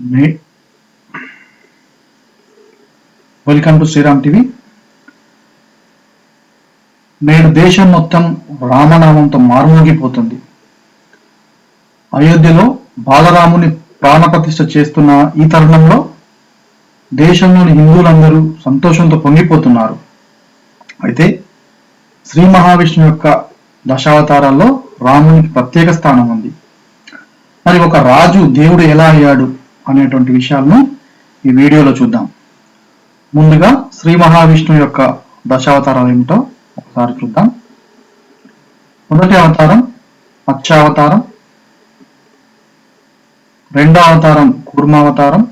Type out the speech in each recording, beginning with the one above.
నే- welcome to Sriram TV నేడు దేశం మొత్తం రామనామంతో మారుమోగిపోతుంది. అయోధ్యలో బాలరాముని ప్రాణప్రతిష్ఠ చేస్తున్న ఈ తరుణంలో దేశంలోని హిందువులందరూ సంతోషంతో పొంగిపోతున్నారు. అయితే శ్రీ మహావిష్ణువు యొక్క దశావతారాల్లో రామునికి ప్రత్యేక స్థానం ఉంది. మరి ఒక రాజు దేవుడు ఎలా అయ్యాడు? అనేటువంటి విషయాలను ఈ వీడియోలో చూద్దాం. ముందుగా శ్రీ మహావిష్ణువు యొక్క దశావతారాలు ఏమిటో ఒకసారి చూద్దాం. మొదటి అవతారం మత్స్యావతారం రెండో అవతారం కూర్మావతారం.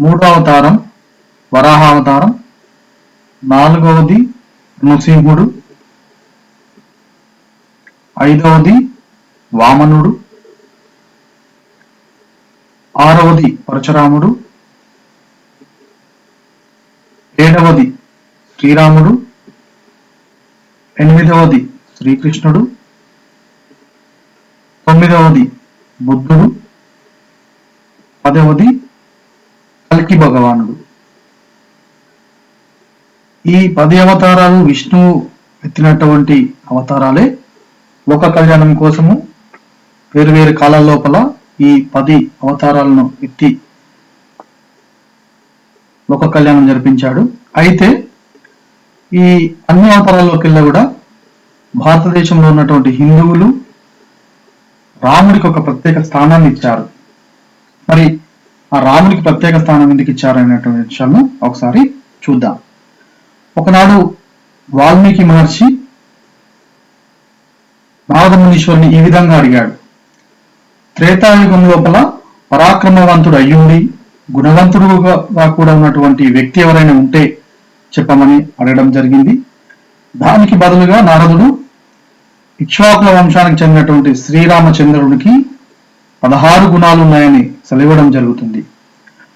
మూడో అవతారం వరాహావతారం. నాలుగవది నృసింహుడు. ఐదవది వామనుడు. ఆరవది పరశురాముడు ఏడవది శ్రీరాముడు ఎనిమిదవది శ్రీకృష్ణుడు తొమ్మిదవది బుద్ధుడు పదవది కల్కి భగవానుడు. ఈ పది అవతారాలు విష్ణువు ఎత్తినటువంటి అవతారాలే లోక కళ్యాణం కోసము వేరు వేరు కాలాల లోపల ఈ పది అవతారాలను ఎత్తి లోక కళ్యాణం జరిపించాడు. అయితే ఈ అన్ని అవతారాల్లోకెల్లా కూడా భారతదేశంలో ఉన్నటువంటి హిందువులు రాముడికి ఒక ప్రత్యేక స్థానాన్ని ఇచ్చారు. మరి ఆ రాముడికి ప్రత్యేక స్థానం ఎందుకు ఇచ్చారు అనేటువంటి విషయాలను ఒకసారి చూద్దాం. ఒకనాడు వాల్మీకి మహర్షి నారద మునీశ్వరుని ఈ విధంగా అడిగాడు. త్రేతాయుగం లోపల పరాక్రమవంతుడు అయ్యుండి గుణవంతుడుగా కూడా ఉన్నటువంటి వ్యక్తి ఎవరైనా ఉంటే చెప్పమని అడగడం జరిగింది. దానికి బదులుగా నారదుడు ఇక్ష్వాకుల వంశానికి చెందినటువంటి శ్రీరామచంద్రుడికి పదహారు గుణాలు ఉన్నాయని సెలవడం జరుగుతుంది.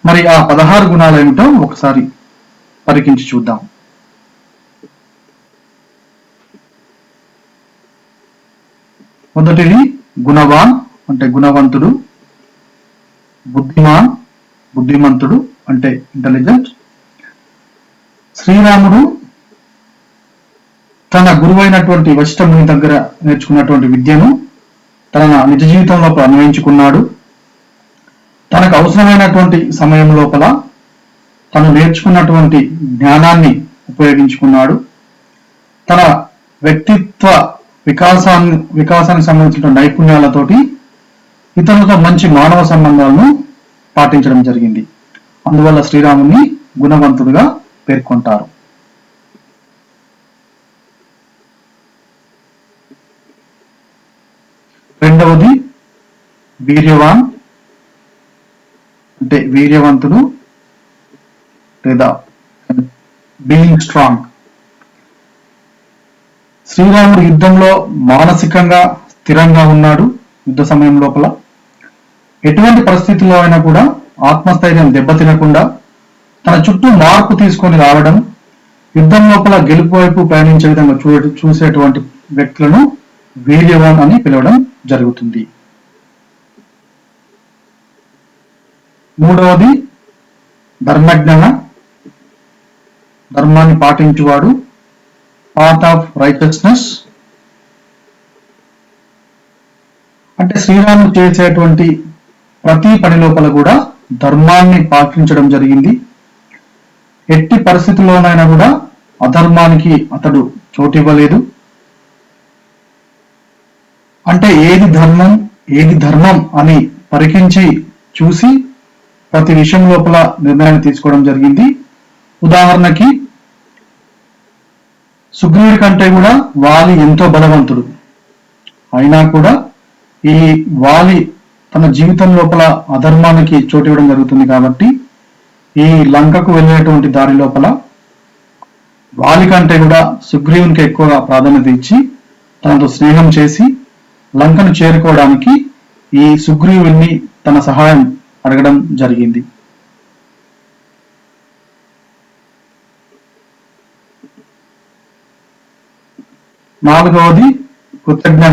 మరి ఆ పదహారు గుణాలు ఏమిటో ఒకసారి పరికించి చూద్దాం. మొదటిది గుణవాన్ అంటే గుణవంతుడు బుద్ధిమాన్ బుద్ధిమంతుడు అంటే ఇంటెలిజెంట్ శ్రీరాముడు తన గురువైనటువంటి వశిష్ఠముని దగ్గర నేర్చుకున్నటువంటి విద్యను తన నిజ జీవితంలో అన్వయించుకున్నాడు. తనకు అవసరమైనటువంటి సమయం లోపల తను నేర్చుకున్నటువంటి జ్ఞానాన్ని ఉపయోగించుకున్నాడు. తన వ్యక్తిత్వ వికాసాన్ని వికాసానికి సంబంధించిన నైపుణ్యాలతోటి ఇతరులతో మంచి మానవ సంబంధాలను పాటించడం జరిగింది. అందువల్ల శ్రీరాముని గుణవంతుడుగా పేర్కొంటారు. రెండవది వీర్యవాన్ అంటే వీర్యవంతుడు లేదా బీయింగ్ స్ట్రాంగ్ శ్రీరాముడు యుద్ధంలో మానసికంగా స్థిరంగా ఉన్నాడు యుద్ధ సమయం లోపల. ఎటువంటి పరిస్థితుల్లో అయినా కూడా ఆత్మస్థైర్యం దెబ్బతినకుండా తన చుట్టూ మార్పు తీసుకొని రావడం యుద్ధం లోపల గెలుపు వైపు ప్రయాణించే విధంగా చూ చూసేటువంటి వ్యక్తులను వీర్యవాన్ అని పిలవడం జరుగుతుంది. మూడవది ధర్మజ్ఞన. ధర్మాన్ని పాటించువాడు పార్ట్ ఆఫ్ రైచస్నెస్ అంటే శ్రీరాముడు చేసేటువంటి ప్రతి పని లోపల కూడా ధర్మాన్ని పాటించడం జరిగింది. ఎట్టి పరిస్థితుల్లోనైనా కూడా అధర్మానికి అతడు చోటివ్వలేదు. అంటే ఏది ధర్మం ఏది ధర్మం అని పరికించి చూసి ప్రతి విషయం లోపల నిర్ణయం తీసుకోవడం జరిగింది. ఉదాహరణకి సుగ్రీవుడి కంటే కూడా వాలి ఎంతో బలవంతుడు. అయినా కూడా ఈ వాలి తన జీవితం లోపల అధర్మానికి చోటు ఇవ్వడం జరుగుతుంది కాబట్టి ఈ లంకకు వెళ్ళేటువంటి దారి లోపల వాలి కంటే కూడా సుగ్రీవునికి ఎక్కువగా ప్రాధాన్యత ఇచ్చి తనతో స్నేహం చేసి లంకను చేరుకోవడానికి ఈ సుగ్రీవుని తన సహాయం అడగడం జరిగింది. నాలుగవది కృతజ్ఞ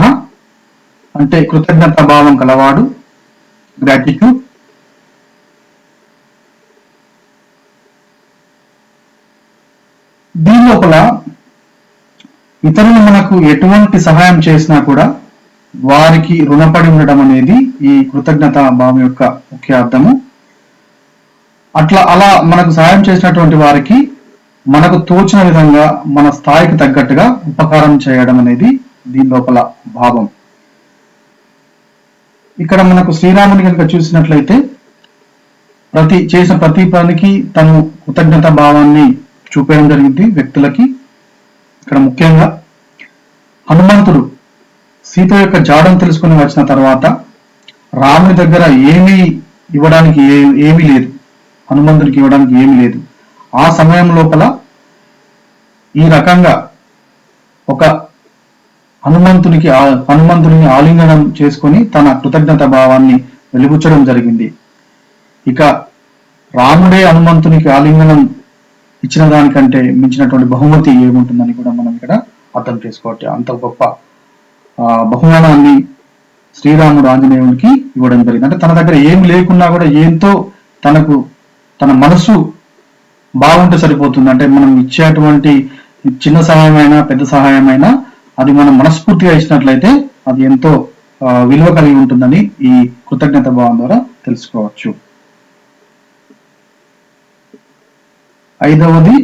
అంటే కృతజ్ఞత భావం కలవాడు. Gratitude. దీని లోపల ఇతరులు మనకు ఎటువంటి సహాయం చేసినా కూడా వారికి రుణపడి ఉండడం అనేది ఈ కృతజ్ఞత భావం యొక్క ముఖ్య అర్థము. అట్లా అలా మనకు సహాయం చేసినటువంటి వారికి మనకు తోచిన విధంగా మన స్థాయికి తగ్గట్టుగా ఉపకారం చేయడం అనేది దీని లోపల భావం. ఇక్కడ మనకు శ్రీరాముని కనుక చూసినట్లయితే ప్రతి చేసిన ప్రతి పనికి తను కృతజ్ఞత భావాన్ని చూపేయడం జరిగింది వ్యక్తులకి. ఇక్కడ ముఖ్యంగా హనుమంతుడు సీత యొక్క జాడను తెలుసుకుని వచ్చిన తర్వాత రాముని దగ్గర ఏమీ ఇవ్వడానికి ఏ- ఏమీ లేదు. హనుమంతుడికి ఇవ్వడానికి ఏమీ లేదు. ఆ సమయం లోపల ఈ రకంగా ఒక హనుమంతునికి హనుమంతుడిని ఆలింగనం చేసుకొని తన కృతజ్ఞత భావాన్ని వెలిబుచ్చడం జరిగింది. ఇక రాముడే హనుమంతునికి ఆలింగనం ఇచ్చిన దానికంటే మించినటువంటి బహుమతి ఏముంటుందని కూడా మనం ఇక్కడ అర్థం చేసుకోవచ్చు. అంత గొప్ప బహుమానాన్ని శ్రీరాముడు ఆంజనేయునికి ఇవ్వడం జరిగింది. అంటే తన దగ్గర ఏం లేకున్నా కూడా ఎంతో తనకు తన మనసు బాగుంటే సరిపోతుంది. అంటే మనం ఇచ్చేటువంటి చిన్న సహాయమైనా పెద్ద సహాయమైనా అది మనం మనస్ఫూర్తిగా ఇచ్చినట్లయితే అది ఎంతో విలువ కలిగి ఉంటుందని ఈ కృతజ్ఞత భావం ద్వారా తెలుసుకోవచ్చు. ఐదవది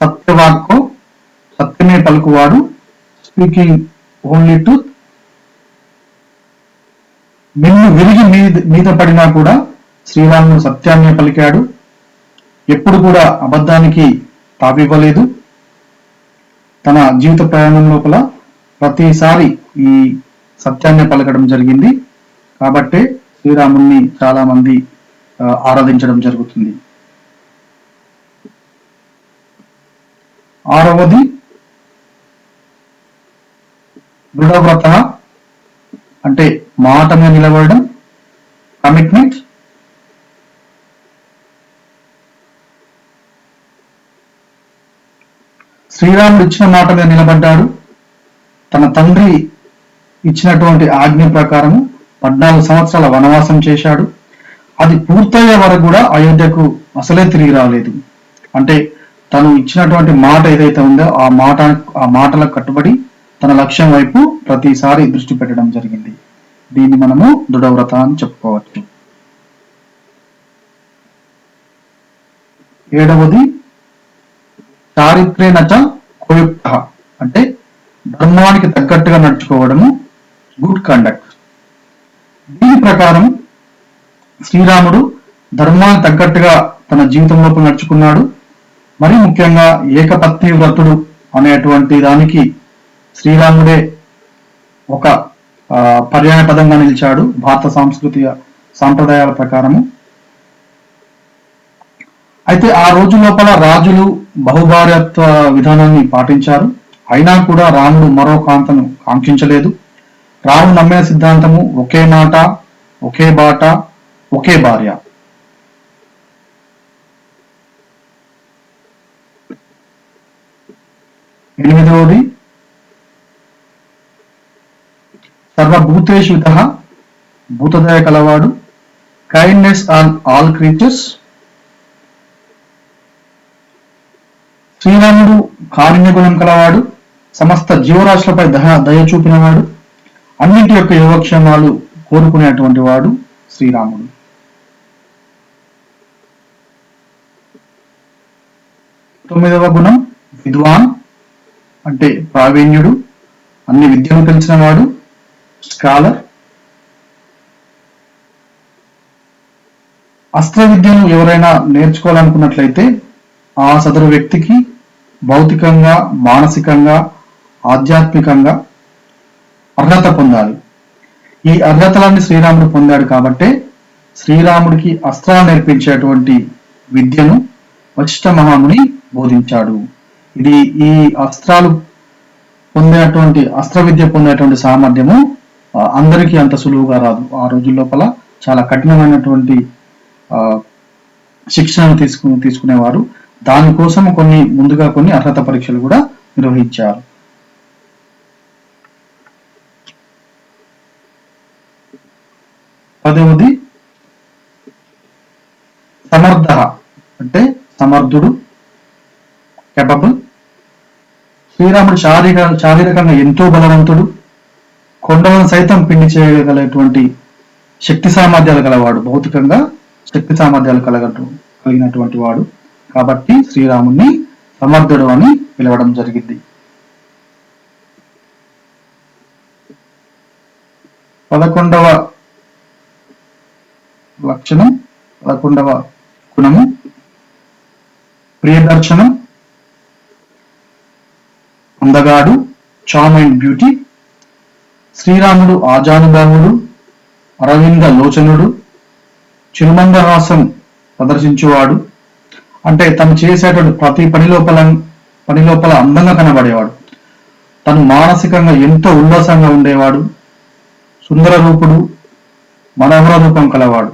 సత్యవాక్కు సత్యమే పలుకువాడు స్పీకింగ్ ఓన్లీ టు నిన్ను విరిగి మీద మీద పడినా కూడా శ్రీరాముడు సత్యాన్ని పలికాడు. ఎప్పుడు కూడా అబద్ధానికి తావివ్వలేదు. తన జీవిత ప్రయాణం లోపల ప్రతిసారి ఈ సత్యాన్ని పలకడం జరిగింది. కాబట్టే శ్రీరాముణ్ణి చాలా మంది ఆరాధించడం జరుగుతుంది. ఆరవది దృఢవ్రత అంటే మాట మీద నిలబడడం కమిట్మెంట్ శ్రీరాముడు ఇచ్చిన మాట మీద నిలబడ్డాడు. తన తండ్రి ఇచ్చినటువంటి ఆజ్ఞ ప్రకారము పద్నాలుగు సంవత్సరాల వనవాసం చేశాడు. అది పూర్తయ్యే వరకు కూడా అయోధ్యకు అసలే తిరిగి రాలేదు. అంటే తను ఇచ్చినటువంటి మాట ఏదైతే ఉందో ఆ మాట ఆ మాటలకు కట్టుబడి తన లక్ష్యం వైపు ప్రతిసారి దృష్టి పెట్టడం జరిగింది. దీన్ని మనము దృఢవ్రత అని చెప్పుకోవచ్చు. ఏడవది చారిత్రేనచ కోయుక్త అంటే ధర్మానికి తగ్గట్టుగా నడుచుకోవడము గుడ్ కండక్ట్ దీని ప్రకారం శ్రీరాముడు ధర్మానికి తగ్గట్టుగా తన జీవితం లోపల నడుచుకున్నాడు. మరి ముఖ్యంగా ఏకపత్ని వ్రతుడు అనేటువంటి దానికి శ్రీరాముడే ఒక పర్యాయ పదంగా నిలిచాడు. భారత సాంస్కృతిక సాంప్రదాయాల ప్రకారము. అయితే ఆ రోజు లోపల రాజులు బహుభార్యత్వ విధానాన్ని పాటించారు. అయినా కూడా రాముడు మరో కాంతను కాంక్షించలేదు. రాము నమ్మిన సిద్ధాంతము ఒకే మాట ఒకే బాట ఒకే భార్య. ఎనిమిదవది సర్వభూతేషు వితః భూతదయ కలవాడు. కైండ్నెస్ ఆన్ ఆల్ క్రీచర్స్ శ్రీరాముడు కారుణ్య గుణం కలవాడు సమస్త జీవరాశులపై దయ దయ చూపినవాడు అన్నింటి యొక్క యోగక్షేమాలు కోరుకునేటువంటి వాడు శ్రీరాముడు. తొమ్మిదవ గుణం విద్వాన్ అంటే ప్రావీణ్యుడు అన్ని విద్యను తెలిసినవాడు స్కాలర్. అస్త్ర విద్యను ఎవరైనా నేర్చుకోవాలనుకున్నట్లయితే ఆ సదరు వ్యక్తికి భౌతికంగా మానసికంగా ఆధ్యాత్మికంగా అర్హత పొందాలి. ఈ అర్హతలన్నీ శ్రీరాముడు పొందాడు కాబట్టే శ్రీరాముడికి అస్త్రాలు నేర్పించేటువంటి విద్యను వశిష్ఠ మహాముని బోధించాడు. ఇది ఈ అస్త్రాలు పొందినటువంటి అస్త్ర విద్య పొందేటువంటి సామర్థ్యము అందరికీ అంత సులువుగా రాదు. ఆ రోజుల లోపల చాలా కఠినమైనటువంటి ఆ, శిక్షణను తీసుకుని తీసుకునేవారు. దానికోసం కొన్ని ముందుగా కొన్ని అర్హత పరీక్షలు కూడా నిర్వహించారు. పదవది సమర్థ అంటే సమర్థుడు కెపబుల్ శ్రీరాముడు శారీర శారీరకంగా ఎంతో బలవంతుడు. కొండలను సైతం పిండి చేయగలటువంటి శక్తి సామర్థ్యాలు గలవాడు భౌతికంగా శక్తి సామర్థ్యాలు కలగటు కలిగినటువంటి వాడు. కాబట్టి శ్రీరాముణ్ణి సమర్థుడు అని పిలవడం జరిగింది. పదకొండవ లక్షణం పదకొండవ గుణము ప్రియదర్శనం అందగాడు చామ్ అండ్ బ్యూటీ శ్రీరాముడు ఆజానుదాముడు అరవింద లోచనుడు చిరుమందహాసం ప్రదర్శించువాడు అంటే తను చేసేటువంటి ప్రతి పని లోపల పని లోపల అందంగా కనబడేవాడు. తను మానసికంగా ఎంతో ఉల్లాసంగా ఉండేవాడు. సుందర రూపుడు మనోహర రూపం కలవాడు.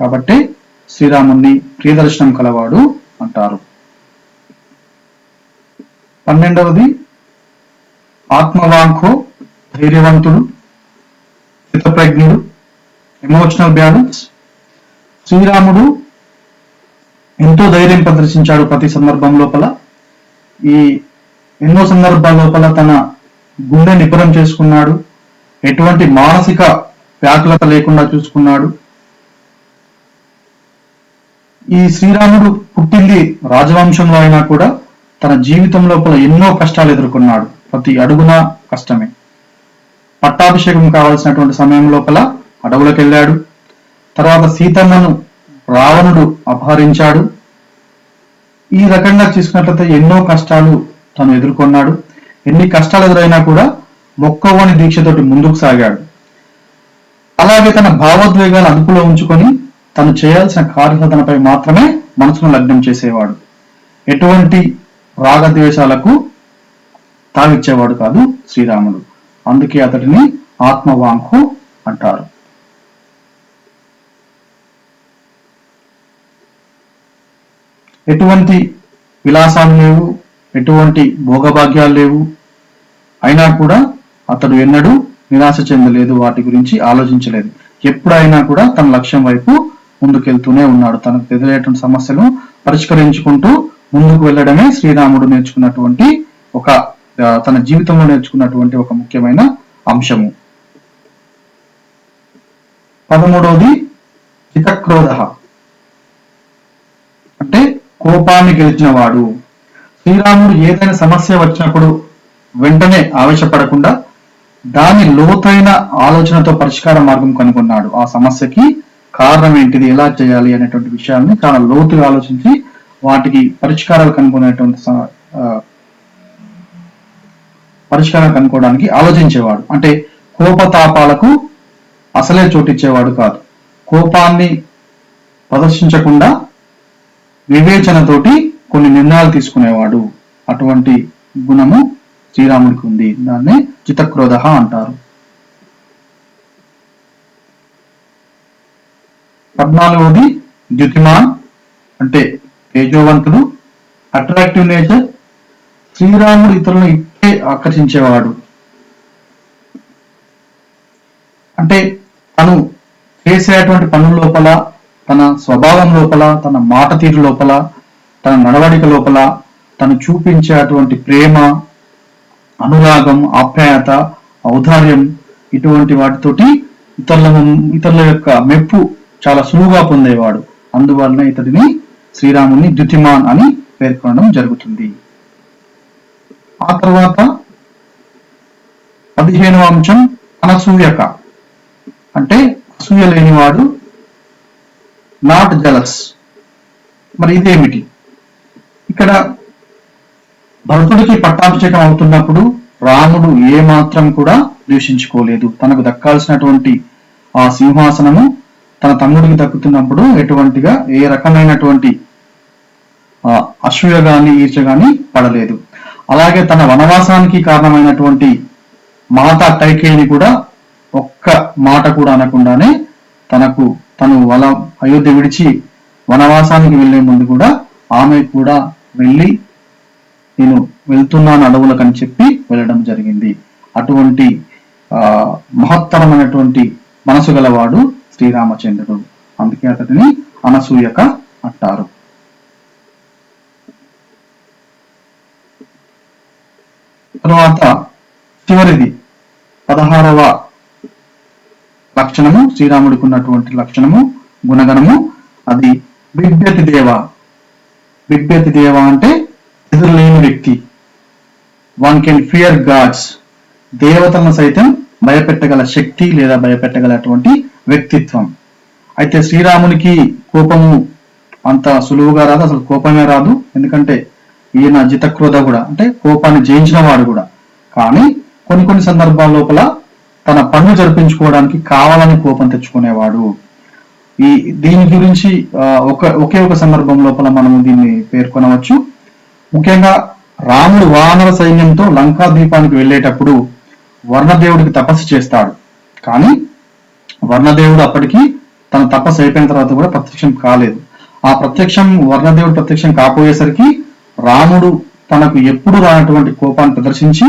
కాబట్టి శ్రీరాముణ్ణి ప్రియదర్శనం కలవాడు అంటారు. పన్నెండవది ఆత్మవాంఖో ధైర్యవంతుడు హితప్రజ్ఞుడు ఎమోషనల్ బ్యాలెన్స్ శ్రీరాముడు ఎంతో ధైర్యం ప్రదర్శించాడు ప్రతి సందర్భం లోపల. ఈ ఎన్నో సందర్భాల లోపల తన గుండె నిపుణం చేసుకున్నాడు. ఎటువంటి మానసిక వ్యాకులత లేకుండా చూసుకున్నాడు. ఈ శ్రీరాముడు పుట్టింది రాజవంశంలో అయినా కూడా తన జీవితం లోపల ఎన్నో కష్టాలు ఎదుర్కొన్నాడు. ప్రతి అడుగున కష్టమే. పట్టాభిషేకం కావాల్సినటువంటి సమయం లోపల అడవులకు వెళ్ళాడు తర్వాత సీతమ్మను రావణుడు అపహరించాడు. ఈ రకంగా చూసుకున్నట్లయితే ఎన్నో కష్టాలు తను ఎదుర్కొన్నాడు. ఎన్ని కష్టాలు ఎదురైనా కూడా మొక్కవని దీక్షతోటి ముందుకు సాగాడు. అలాగే తన భావోద్వేగాలు అదుపులో ఉంచుకొని తను చేయాల్సిన కార్యసాధనపై మాత్రమే మనసును లగ్నం చేసేవాడు. ఎటువంటి రాగద్వేషాలకు తావిచ్చేవాడు కాదు శ్రీరాముడు. అందుకే అతడిని ఆత్మవాంకు అంటారు. ఎటువంటి విలాసాలు లేవు ఎటువంటి భోగభాగ్యాలు లేవు. అయినా కూడా అతడు ఎన్నడూ నిరాశ చెందలేదు వాటి గురించి ఆలోచించలేదు. ఎప్పుడైనా కూడా తన లక్ష్యం వైపు ముందుకెళ్తూనే ఉన్నాడు. తనకు ఎదురయ్యేటువంటి సమస్యను పరిష్కరించుకుంటూ ముందుకు వెళ్ళడమే శ్రీరాముడు నేర్చుకున్నటువంటి ఒక తన జీవితంలో నేర్చుకున్నటువంటి ఒక ముఖ్యమైన అంశము. పదమూడవది హితక్రోధ. కోపాన్ని గెలిచిన వాడు శ్రీరాముడు ఏదైనా సమస్య వచ్చినప్పుడు వెంటనే ఆవేశపడకుండా దాని లోతైన ఆలోచనతో పరిష్కార మార్గం కనుగొన్నాడు. ఆ సమస్యకి కారణం ఏంటిది? ఎలా చేయాలి అనేటువంటి విషయాన్ని చాలా లోతుగా ఆలోచించి వాటికి పరిష్కారాలు కనుగొనేటువంటి పరిష్కారం కనుక్కోవడానికి ఆలోచించేవాడు. అంటే కోపతాపాలకు అసలే చోటిచ్చేవాడు కాదు. కోపాన్ని ప్రదర్శించకుండా వివేచనతోటి కొన్ని నిర్ణయాలు తీసుకునేవాడు. అటువంటి గుణము శ్రీరాముడికి ఉంది. దాన్ని చితక్రోధ అంటారు. పద్నాలుగవది ద్యుతిమాన్ అంటే తేజోవంతుడు అట్రాక్టివ్ నేచర్ శ్రీరాముడు ఇతరులను ఇట్టే ఆకర్షించేవాడు. అంటే తను చేసేటువంటి పనుల లోపల తన స్వభావం లోపల తన మాట తీరు లోపల తన నడవడిక లోపల తను చూపించేటువంటి ప్రేమ అనురాగం ఆప్యాయత ఔదార్యం ఇటువంటి వాటితోటి ఇతరుల ఇతరుల యొక్క మెప్పు చాలా సులువుగా పొందేవాడు. అందువలన ఇతడిని శ్రీరాముని ద్యుతిమాన్ అని పేర్కొనడం జరుగుతుంది. ఆ తర్వాత పదిహేనవ అంశం అనసూయక. అంటే అసూయ లేనివాడు నాట్ జలస్. మరి ఇదేమిటి? ఇక్కడ భరతుడికి పట్టాభిషేకం అవుతున్నప్పుడు రాముడు ఏ మాత్రం కూడా ద్వేషించుకోలేదు. తనకు దక్కాల్సినటువంటి ఆ సింహాసనము తన తమ్ముడికి దక్కుతున్నప్పుడు ఎటువంటిగా ఏ రకమైనటువంటి ఆ, అసూయ గాని ఈర్చ గాని పడలేదు. అలాగే తన వనవాసానికి కారణమైనటువంటి మాత కైకేయిని కూడా ఒక్క మాట కూడా అనకుండానే తనకు తను వల అయోధ్య విడిచి వనవాసానికి వెళ్ళే ముందు కూడా ఆమె కూడా వెళ్ళి నేను వెళ్తున్నాను అడవులకని చెప్పి వెళ్ళడం జరిగింది. అటువంటి ఆ మహత్తరమైనటువంటి మనసు గలవాడు శ్రీరామచంద్రుడు. అందుకే అతడిని అనసూయక అంటారు. తర్వాత చివరిది పదహారవ లక్షణము శ్రీరాముడికి ఉన్నటువంటి లక్షణము గుణగణము అది బిగ్బేతి దేవ. బిభ్యతి దేవ అంటే ఎదురులేని వ్యక్తి. వన్ కెన్ ఫియర్ గాడ్స్ దేవతలను సైతం భయపెట్టగల శక్తి లేదా భయపెట్టగలటువంటి వ్యక్తిత్వం. అయితే శ్రీరామునికి కోపము అంత సులువుగా రాదు అసలు కోపమే రాదు. ఎందుకంటే ఈయన జితక్రోధ కూడా అంటే కోపాన్ని జయించిన వాడు కూడా. కానీ కొన్ని కొన్ని సందర్భాల లోపల తన పనులు జరిపించుకోవడానికి కావాలని కోపం తెచ్చుకునేవాడు. ఈ దీని గురించి ఒక ఒకే ఒక సందర్భం లోపల మనము దీన్ని పేర్కొనవచ్చు. ముఖ్యంగా రాముడు వానర సైన్యంతో లంకా ద్వీపానికి వెళ్ళేటప్పుడు వర్ణదేవుడికి తపస్సు చేస్తాడు. కానీ వర్ణదేవుడు అప్పటికి తన తపస్సు అయిపోయిన తర్వాత కూడా ప్రత్యక్షం కాలేదు. ఆ ప్రత్యక్షం వర్ణదేవుడు ప్రత్యక్షం కాపోయేసరికి రాముడు తనకు ఎప్పుడు రానటువంటి కోపాన్ని ప్రదర్శించి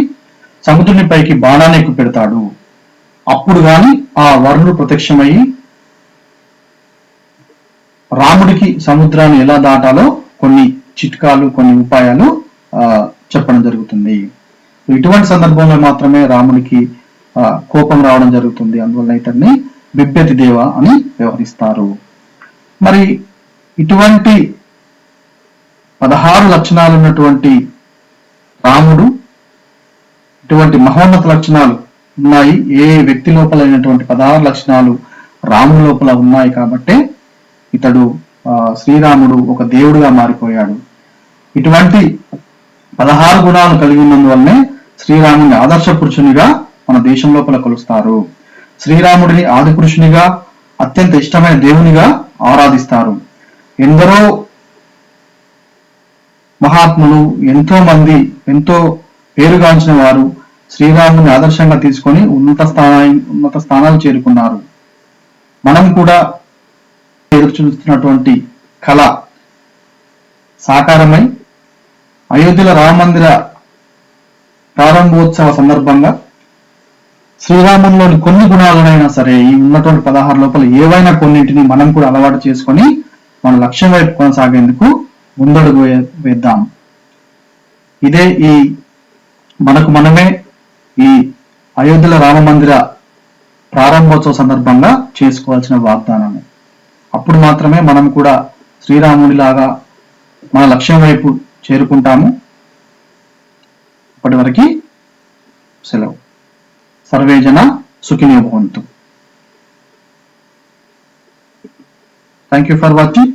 సముద్రుని పైకి బాణాన్ని ఎక్కువ పెడతాడు అప్పుడు గాని ఆ వరుణుడు ప్రత్యక్షమయ్యి రాముడికి సముద్రాన్ని ఎలా దాటాలో కొన్ని చిట్కాలు కొన్ని ఉపాయాలు ఆ, చెప్పడం జరుగుతుంది. ఇటువంటి సందర్భంలో మాత్రమే రాముడికి కోపం రావడం జరుగుతుంది. అందువల్ల ఇతన్ని బిబ్బెతి దేవ అని వ్యవహరిస్తారు. మరి ఇటువంటి పదహారు లక్షణాలు ఉన్నటువంటి రాముడు ఇటువంటి మహోన్నత లక్షణాలు ఉన్నాయి. ఏ వ్యక్తి లోపల అయినటువంటి పదహారు లక్షణాలు రాముడి లోపల ఉన్నాయి కాబట్టే ఇతడు శ్రీరాముడు ఒక దేవుడుగా మారిపోయాడు. ఇటువంటి పదహారు గుణాలు కలిగి ఉన్నందువల్లనే శ్రీరాముని ఆదర్శ పురుషునిగా మన దేశం లోపల కొలుస్తారు. శ్రీరాముడిని ఆది పురుషునిగా అత్యంత ఇష్టమైన దేవునిగా ఆరాధిస్తారు. ఎందరో మహాత్ములు ఎంతో మంది ఎంతో పేరుగాంచిన వారు శ్రీరాముని ఆదర్శంగా తీసుకొని ఉన్నత స్థానా ఉన్నత స్థానాలు చేరుకున్నారు. మనం కూడా ఎదురు చూస్తున్నటువంటి కళ సాకారమై అయోధ్యలో రామ మందిర ప్రారంభోత్సవ సందర్భంగా శ్రీరాముల్లోని కొన్ని గుణాలనైనా సరే ఈ ఉన్నటువంటి పదహారు లోపల ఏవైనా కొన్నింటిని మనం కూడా అలవాటు చేసుకొని మన లక్ష్యం వైపు కొనసాగేందుకు ముందడుగు వే- వేద్దాం. ఇదే ఈ మనకు మనమే ఈ అయోధ్యల రామ మందిర ప్రారంభోత్సవ సందర్భంగా చేసుకోవాల్సిన వాగ్దానం అప్పుడు మాత్రమే మనం కూడా శ్రీరాముడిలాగా మన లక్ష్యం వైపు చేరుకుంటాము. ఇప్పటి వరకు సెలవు సర్వేజన సుఖినో భవంతు. Thank you for watching